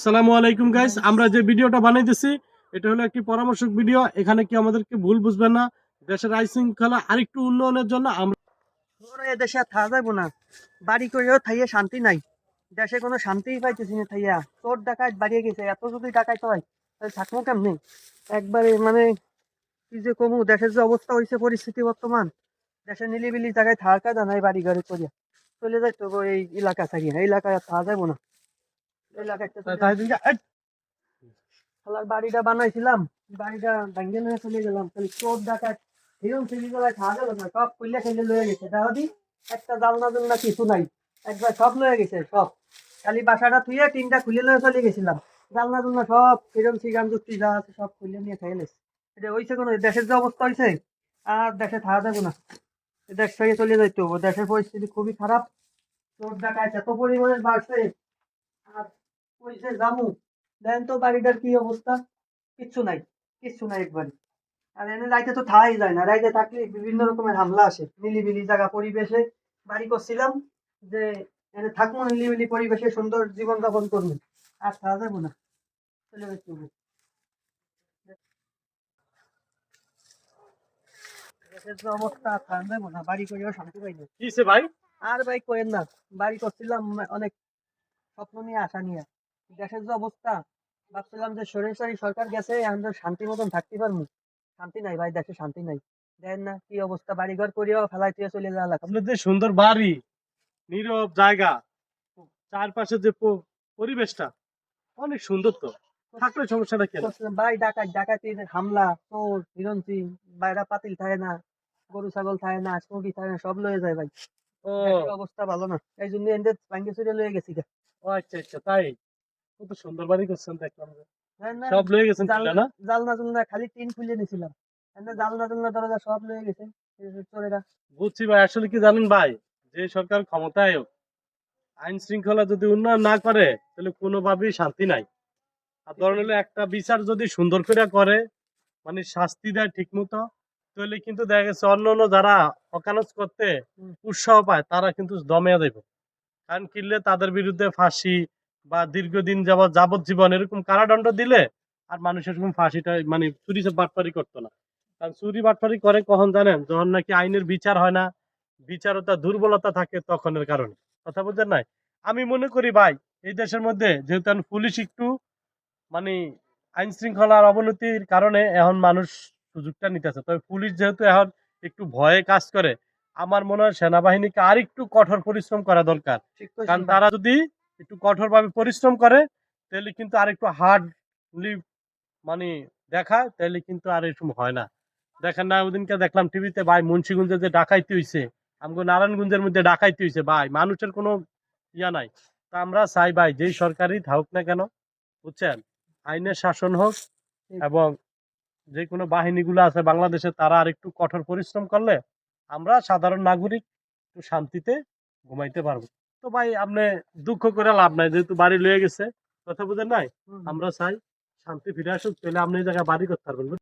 আসসালামু আলাইকুম গাইস আমরা যে ভিডিওটা বানাইতেছি, এটা হলো একটি পরামর্শক ভিডিও। এখানে কি আমাদেরকে ভুল বুঝবেন না। দেশের আইন আরেকটু উন্নয়নের জন্য আমরা দেশে থাকা যাব না। বাড়ি করেও থাইয়ে শান্তি নাই। দেশে কোনো শান্তিই পাইতেছি না থাইয়া। চোর ডাকাত বাড়িয়ে গেছে। এত যদি ডাকাত হয়, তাহলে থাকব কেমনি? একবারে মানে কি যে কমু? দেশের যে অবস্থা হয়েছে পরিস্থিতি বর্তমান। দেশের নিলিবিলি জায়গায় থাকা কাজা নাই বাড়ি ঘরে করিয়া চলে যাই তো এই এলাকা ছাড়িয়ে। এই এলাকায় আর থাকা যাব না। বাড়িটা বানাইছিলাম বাড়িটা ভাঙ্গে নিয়ে চলে গেলাম। তাহলে চোর ডাকাত হিরম সিঁড়ি গলায় খাওয়া গেল না সব খুললে খেলে লয়ে গেছে। দাদি একটা জালনা জালনা কিছু নাই একবার সব লয়ে গেছে সব। খালি বাসাটা থুয়ে তিনটা খুলে লয়ে চলে গেছিলাম। জালনা জালনা সব হিরম সিগান যুক্তি যা আছে সব খুলে নিয়ে খেয়ে লেছে। এটা হয়েছে কোনো দেশের যে অবস্থা হয়েছে আর দেশে থাকা যাব না। দেশ থেকে চলে যাইতে হবে। দেশের পরিস্থিতি খুবই খারাপ। চোর ডাকাত এত পরিমাণে বাড়ছে আর কইছে জামু দেন তো বাড়িটার কি অবস্থা? কিচ্ছু নাই কিচ্ছু নাই একবারে। আর এনে রাইতে তো থাকাই যায় না রাইতে থাকলে বিভিন্ন রকমের হামলা আসে নিলিবিলি জায়গা পরিবেশে। বাড়ি করছিলাম যে এনে থাকব নিলিবিলি পরিবেশে সুন্দর জীবন যাপন করব। আর থাকা যাব না চলে যে অবস্থা আর থাকা যাব না বাড়ি করেও শান্তি পাই না। ভাই? আর ভাই কোয়েন না বাড়ি করছিলাম অনেক স্বপ্ন নিয়ে আশা নিয়ে। দেশের যে অবস্থা ভাবছিলাম যে সরেসরি সরকার গেছে আমরা শান্তি মতন থাকতে পারব। শান্তি নাই ভাই দেশে শান্তি নাই। দেখেন না কি অবস্থা? বাড়িঘর করিয়াও ফেলাই দিয়ে চলে যাওয়া লাগছে আপনাদের সুন্দর বাড়ি নীরব জায়গা চারপাশে যে পরিবেশটা অনেক সুন্দর তো। থাকলে সমস্যাটা কেন করছিলাম ভাই ডাকাত ডাকাতির হামলা চোর হিরঞ্চি বাইরা পাতিল থাকে না গরু ছাগল থাকে না মুরগি থাকে না সব লয়ে যায় ভাই। ও। অবস্থা ভালো না। এই জন্য এদের ভাঙ্গে চুরে লয়ে গেছি ও আচ্ছা আচ্ছা তাই? কত সুন্দর বাড়ি করছেন দেখলাম যে। দেখেন না, সব লয়ে গেছেন না জালনা জুলনা খালি টিন খুলে নিছিলাম। এনে জালনা জুলনা দরজা সব লয়ে গেছে। বুঝছি ভাই আসলে কি জানেন ভাই? যে সরকার ক্ষমতায় হোক, আইন শৃঙ্খলা যদি উন্নয়ন না করে তাহলে কোনোভাবেই শান্তি নাই। আর ধরেন হলো একটা বিচার যদি সুন্দর করে করে মানে শাস্তি দেয় ঠিক মতো তাহলে কিন্তু দেখা গেছে অন্য অন্য যারা অকানজ করতে উৎসাহ পায় তারা কিন্তু দমে দেবে। কারণ কিনলে তাদের বিরুদ্ধে ফাঁসি বা দীর্ঘদিন যাবৎ যাবজ্জীবন এরকম কারাদণ্ড দিলে আর মানুষ এরকম ফাঁসিটা মানে চুরি বাটপারি করতো না। কারণ চুরি বাটপারি করে কখন জানেন? যখন নাকি আইনের বিচার হয় না বিচারতা দুর্বলতা থাকে তখনের কারণে। কথা বলছেন নাই? আমি মনে করি ভাই এই দেশের মধ্যে যেহেতু এখন পুলিশ একটু মানে আইন শৃঙ্খলার অবনতির কারণে এখন মানুষ সুযোগটা নিতেছে। তবে পুলিশ যেহেতু এখন একটু ভয়ে কাজ করে আমার মনে হয় সেনাবাহিনীকে আর একটু কঠোর পরিশ্রম করা দরকার। কারণ তারা যদি একটু কঠোরভাবে পরিশ্রম করে তাহলে কিন্তু আর একটু হার্ডলি মানে দেখায় তাহলে কিন্তু আর এরকম হয় না। দেখেন না ওদিনকে দেখলাম টিভিতে ভাই মুন্সিগঞ্জে যে ডাকাইতে হইছে আমগো নারায়ণগঞ্জের মধ্যে ডাকাইতে হইছে ভাই মানুষের কোনো ইয়া নাই। তা আমরা চাই ভাই যেই সরকারই থাকুক না কেন বুঝছেন? আইনের শাসন হোক এবং যে কোনো বাহিনীগুলো আছে বাংলাদেশে তারা আর একটু কঠোর পরিশ্রম করলে আমরা সাধারণ নাগরিক একটু শান্তিতে ঘুমাইতে পারব। তো ভাই আপনি দুঃখ করে লাভ নাই যেহেতু বাড়ি লয়ে গেছে। কথা বুঝেন নাই। আমরা চাই শান্তি ফিরে আসুক তাহলে আপনি এই জায়গায় বাড়ি করতে পারবেন।